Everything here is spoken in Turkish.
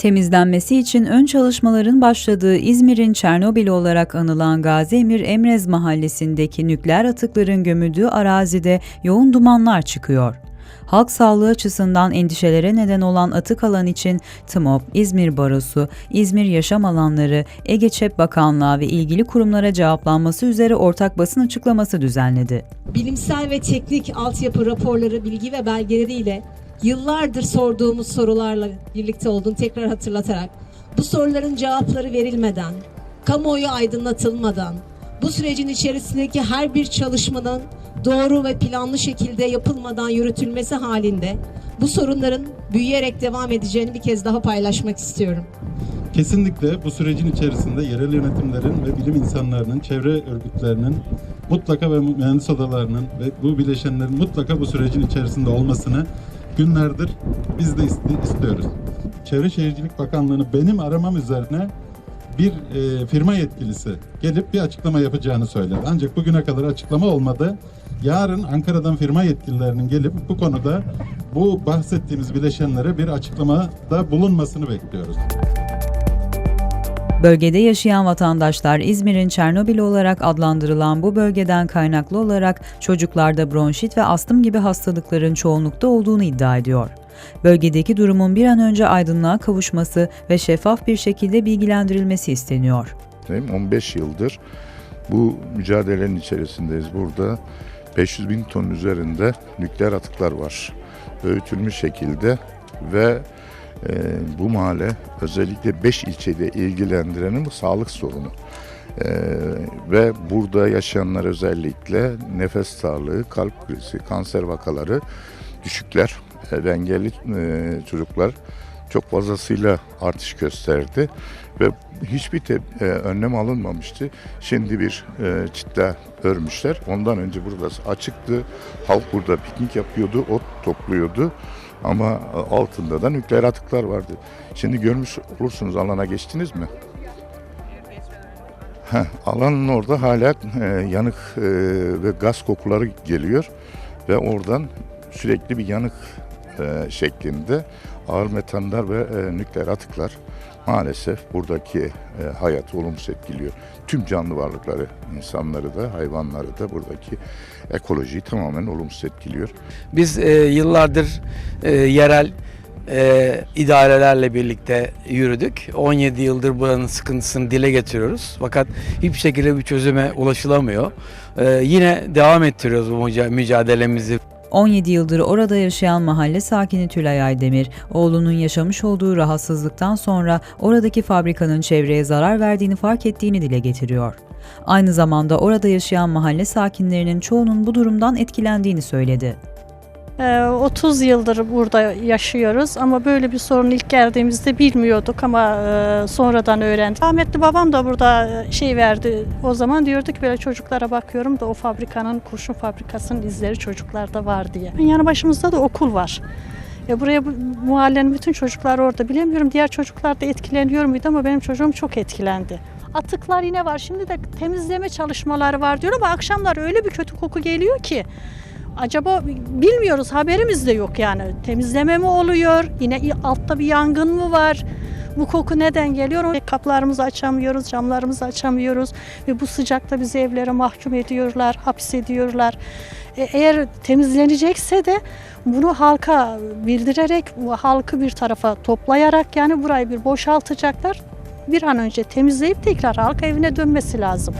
Temizlenmesi için ön çalışmaların başladığı İzmir'in Çernobil olarak anılan Gazi Emir Emrez mahallesindeki nükleer atıkların gömüldüğü arazide yoğun dumanlar çıkıyor. Halk sağlığı açısından endişelere neden olan atık alan için TMOB, İzmir Barosu, İzmir Yaşam Alanları, Ege Çep Bakanlığı ve ilgili kurumlara cevaplanması üzere ortak basın açıklaması düzenledi. bilimsel ve teknik altyapı raporları, bilgi ve belgeleriyle yıllardır sorduğumuz sorularla birlikte olduğunu tekrar hatırlatarak bu soruların cevapları verilmeden, kamuoyu aydınlatılmadan, bu sürecin içerisindeki her bir çalışmanın doğru ve planlı şekilde yapılmadan yürütülmesi halinde bu sorunların büyüyerek devam edeceğini bir kez daha paylaşmak istiyorum. Kesinlikle bu sürecin içerisinde yerel yönetimlerin ve bilim insanlarının, çevre örgütlerinin mutlaka ve mühendis odalarının ve bu bileşenlerin mutlaka bu sürecin içerisinde olmasını günlerdir biz de istiyoruz. Çevre Şehircilik Bakanlığı'nı benim aramam üzerine bir e, firma yetkilisi gelip bir açıklama yapacağını söyledi. Ancak bugüne kadar açıklama olmadı. Yarın Ankara'dan firma yetkililerinin gelip bu konuda bu bahsettiğimiz bileşenlere bir açıklamada bulunmasını bekliyoruz. Bölgede yaşayan vatandaşlar İzmir'in Çernobil olarak adlandırılan bu bölgeden kaynaklı olarak çocuklarda bronşit ve astım gibi hastalıkların çoğunlukta olduğunu iddia ediyor. Bölgedeki durumun bir an önce aydınlığa kavuşması ve şeffaf bir şekilde bilgilendirilmesi isteniyor. Değil mi? 15 yıldır bu mücadelenin içerisindeyiz. Burada 500 bin ton üzerinde nükleer atıklar var. Öğütülmüş şekilde ve e, bu mahalle özellikle 5 ilçede ilgilendirenin bu sağlık sorunu. E, ve burada yaşayanlar özellikle nefes darlığı, kalp krizi, kanser vakaları düşükler ve engelli e, çocuklar çok fazlasıyla artış gösterdi ve hiçbir te- e, önlem alınmamıştı. Şimdi bir e, çitle örmüşler. Ondan önce burası açıktı. Halk burada piknik yapıyordu, ot topluyordu. Ama altında da nükleer atıklar vardı. Şimdi görmüş olursunuz alana geçtiniz mi? Heh, alanın orada hala e, yanık e, ve gaz kokuları geliyor ve oradan sürekli bir yanık e, şeklinde ağır metanlar ve e, nükleer atıklar maalesef buradaki e, hayatı olumsuz etkiliyor. Tüm canlı varlıkları, insanları da, hayvanları da buradaki ekolojiyi tamamen olumsuz etkiliyor. Biz e, yıllardır yerel idarelerle birlikte yürüdük. 17 yıldır buranın sıkıntısını dile getiriyoruz. Fakat hiçbir şekilde bir çözüme ulaşılamıyor. Yine devam ettiriyoruz bu müca- mücadelemizi. 17 yıldır orada yaşayan mahalle sakini Tülay Aydemir, oğlunun yaşamış olduğu rahatsızlıktan sonra oradaki fabrikanın çevreye zarar verdiğini fark ettiğini dile getiriyor. Aynı zamanda orada yaşayan mahalle sakinlerinin çoğunun bu durumdan etkilendiğini söyledi. Ee, 30 yıldır burada yaşıyoruz ama böyle bir sorun ilk geldiğimizde bilmiyorduk ama e, sonradan öğrendik. Rahmetli babam da burada e, şey verdi. O zaman diyordu ki böyle çocuklara bakıyorum da o fabrikanın, kurşun fabrikasının izleri çocuklarda var diye. Yanı başımızda da okul var. E buraya bu, mahallenin bütün çocuklar orada. Bilemiyorum diğer çocuklar da etkileniyor muydu ama benim çocuğum çok etkilendi. Atıklar yine var. Şimdi de temizleme çalışmaları var diyor ama akşamlar öyle bir kötü koku geliyor ki. Acaba bilmiyoruz haberimiz de yok yani. Temizleme mi oluyor? Yine altta bir yangın mı var? Bu koku neden geliyor? Kapılarımızı açamıyoruz, camlarımızı açamıyoruz ve bu sıcakta bizi evlere mahkum ediyorlar, hapsediyorlar. E, eğer temizlenecekse de bunu halka bildirerek, halkı bir tarafa toplayarak yani burayı bir boşaltacaklar. Bir an önce temizleyip tekrar halk evine dönmesi lazım.